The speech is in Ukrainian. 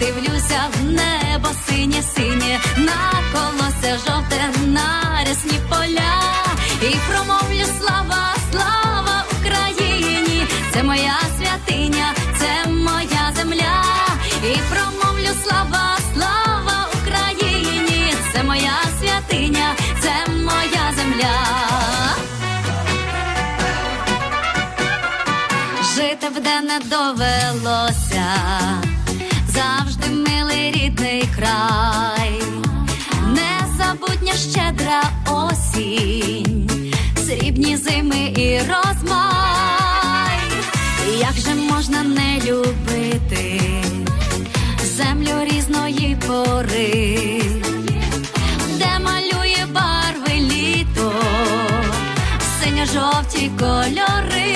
я подивлюся в небо синє, синє, на колосе жовте, на рясні поля, і промовлю слава, слава Україні, це моя святиня, це моя земля, і промовлю слава, слава Україні, це моя святиня, це моя земля. Жити вде не довелося, рідний край, незабутня щедра осінь, срібні зими і розмай. Як же можна не любити землю різної пори, де малює барви літо, синьо-жовті кольори.